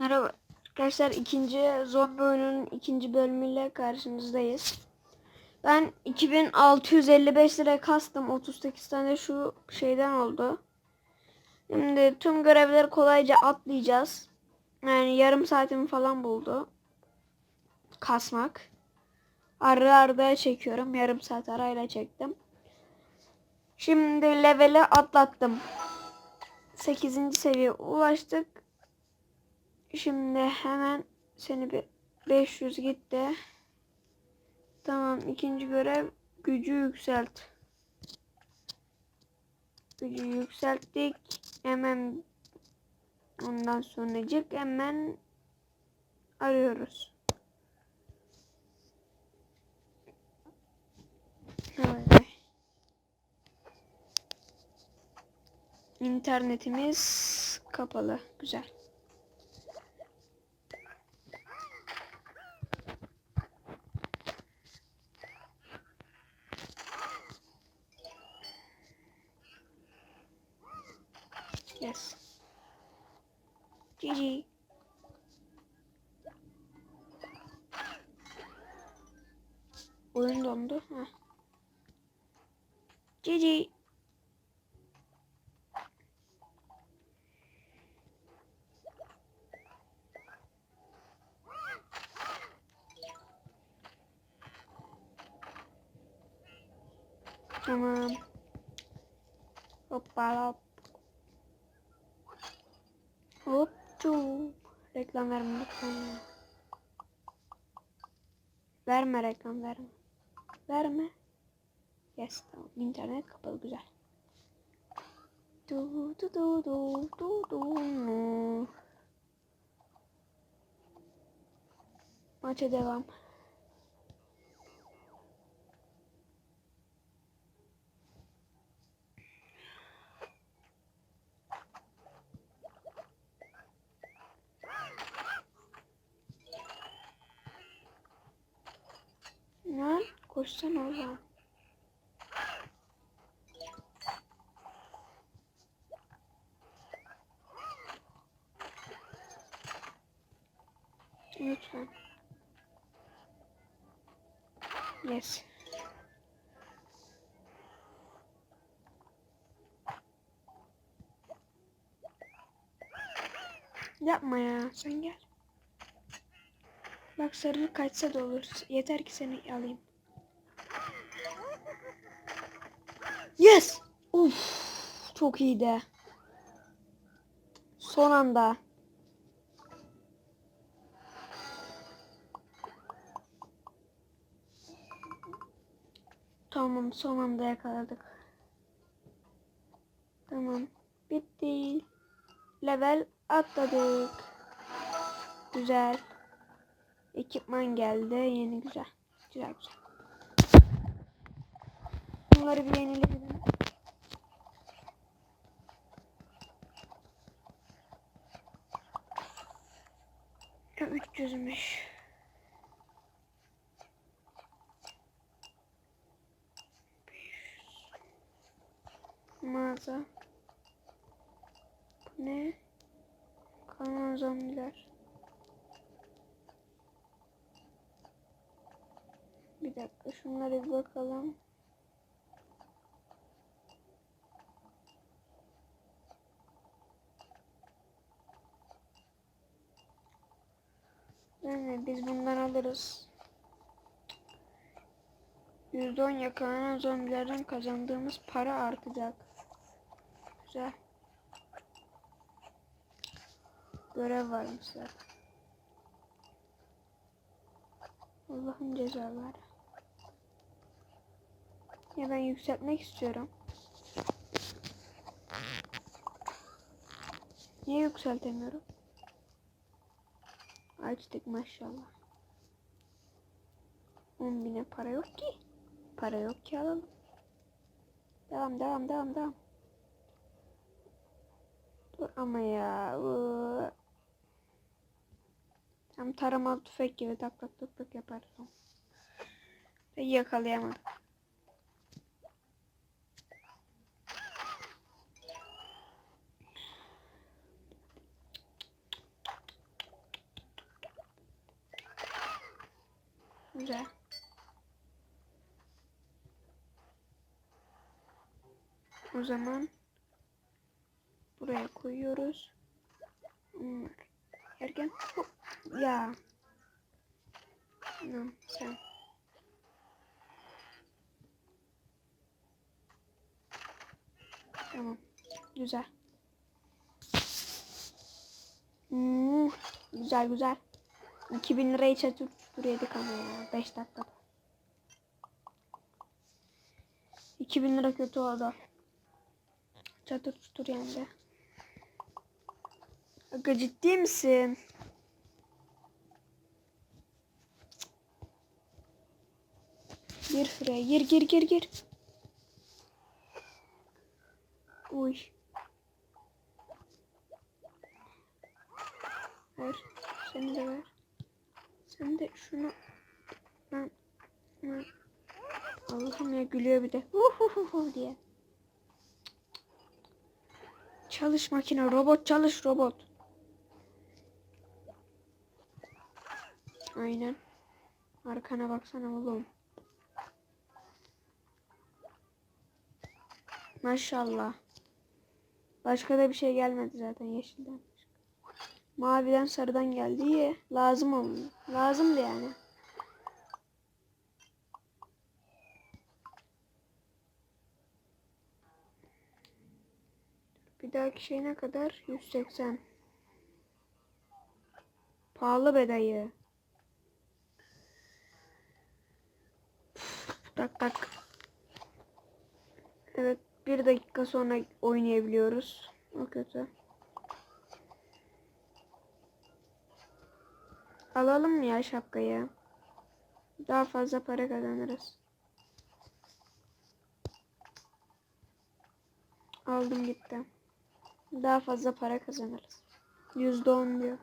Merhaba arkadaşlar ikinci zombi oyunun ikinci bölümüyle karşınızdayız. Ben 2655 lira kastım 38 tane şu şeyden oldu. Şimdi tüm görevleri kolayca atlayacağız. Yani yarım saatimi falan buldu. Kasmak. Arı arada çekiyorum. Yarım saat arayla çektim. Şimdi leveli atlattım. 8. seviye ulaştık. Şimdi hemen seni bir 500 gitti. Tamam ikinci görev gücü yükselt. Gücü yükselttik. Hemen ondan sonracık hemen arıyoruz. Evet. İnternetimiz kapalı. Güzel. Yes. GG. Oyun dondu. Heh. GG. Tamam. Hoppala hop. Reklam verme lütfen. Verme reklam verme. Verme. Yes tamam. İnternet kapalı güzel. Du du du du du du. Maça devam. Lan koşsana oğlum. Lütfen. Yes. Yapma ya. Sen gel. Bak sarı kaçsa da olur. Yeter ki seni alayım. Yes! Uf, çok iyiydi. Son anda. Tamam, son anda yakaladık. Tamam, bitti. Level atladık. Güzel. Ekipman geldi. Yeni güzel. Güzel güzel. Bunları bir yenileyelim. Ya 300'müş. Mağaza. Bu ne? Kalan zombiler. Bir dakika şunlara bir bakalım. Yani biz bundan alırız. %10 yakalanan zombilerden kazandığımız para artacak. Güzel. Görev varmış zaten. Allah'ın cezaları. Ya ben yükseltmek istiyorum. Niye yükseltemiyorum? Açtık maşallah. 10 bine para yok ki. Para yok ki alalım. Devam devam devam devam. Dur ama ya. ıı. Tam taramalı tüfek gibi tak tak tak tak yaparız. Yakalayamadım. Güzel. O zaman buraya koyuyoruz. Hmm. Erken hop. ya. No, sen. Tamam. Güzel. Hmm, güzel güzel. 2000 lirayı çatır çutur yedik ama ya 5 dakikada. 2000 lira kötü oldu. Çatır çutur yendi. Aga ciddi misin? Gir şuraya gir gir gir gir. Uy. Ver. Seni de ver. Sen de şunu. Ben. ben. Allah'ım ya gülüyor bir de. Uhuhuhu diye. Çalış makine. Robot çalış robot. Aynen. Arkana baksana oğlum. Maşallah. Başka da bir şey gelmedi zaten yeşilden. Maviden sarıdan geldi. İyi. Lazım oldu. Lazımdı yani. Bir dahaki şey ne kadar? 180. Pahalı be dayı. Tak tak. Evet bir dakika sonra oynayabiliyoruz. O kötü. Alalım ya şapkayı? Daha fazla para kazanırız. Aldım gitti. Daha fazla para kazanırız. Yüzde on diyor.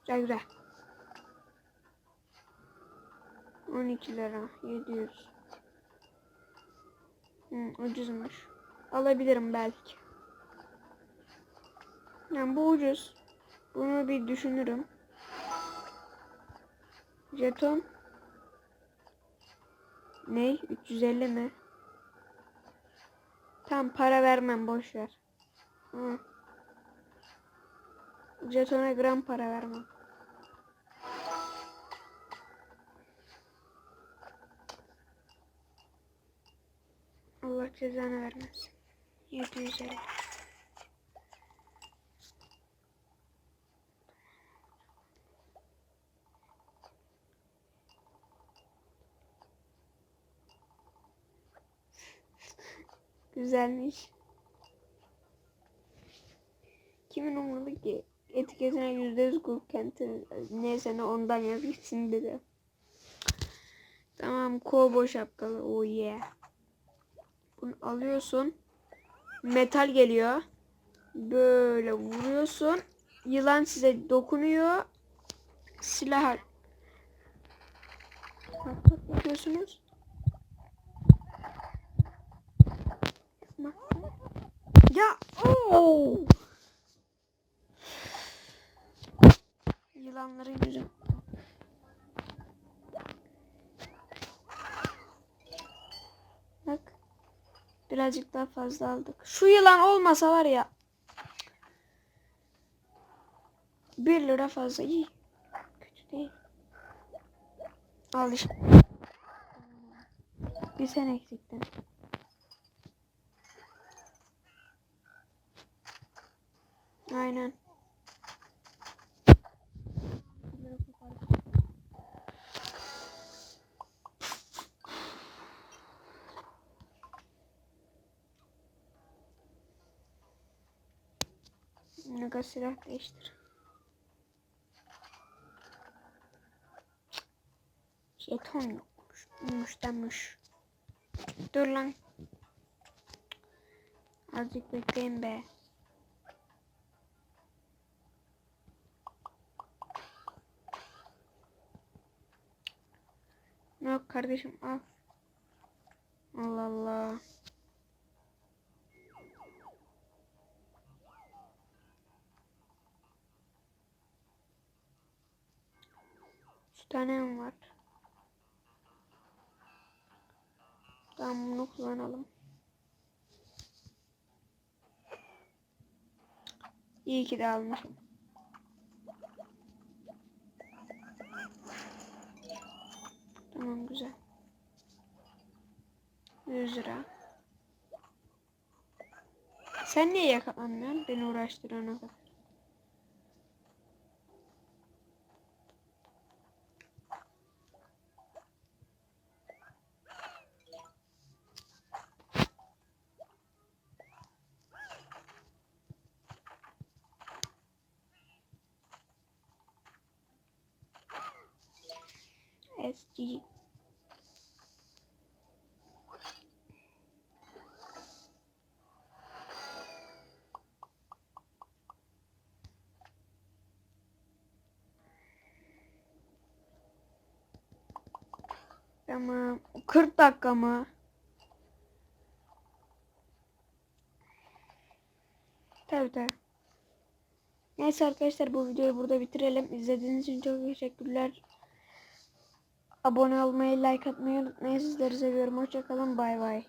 Güzel güzel. 12 lira. 700. Hmm, ucuzmuş. Alabilirim belki. Yani bu ucuz. Bunu bir düşünürüm. Jeton. Ne? 350 mi? Tam para vermem boş ver. Jetona gram para vermem. Allah cezanı vermesin. 750. Güzelmiş. Kimin umurlu ki? Etiketine yüzde yüz kenti neyse ne ondan yazmışsın dedi. Tamam kovboy şapkalı. Oh yeah. Bunu alıyorsun. Metal geliyor. Böyle vuruyorsun. Yılan size dokunuyor. Silah Bak bak bakıyorsunuz. Ya ooo. Yılanların yüzü. Bak. Birazcık daha fazla aldık. Şu yılan olmasa var ya. 1 lira fazla iyi. Kötü değil. Al işte. Bir sen eksiktin. Aynen. Mega silah değiştir. Jeton yokmuş. Muştamış. Dur lan. Azıcık bekleyin be. Yok kardeşim al. Allah Allah. Şu tane var? Tamam bunu kullanalım. İyi ki de almışım. Tamam güzel. 100 lira. Sen niye yakalanmıyorsun? Beni uğraştıran o kadar. SG. Tamam. 40 dakika mı? Tabii tabii. Neyse arkadaşlar bu videoyu burada bitirelim. İzlediğiniz için çok teşekkürler. Abone olmayı, like atmayı unutmayın. Sizleri seviyorum. Hoşçakalın. Bay bay.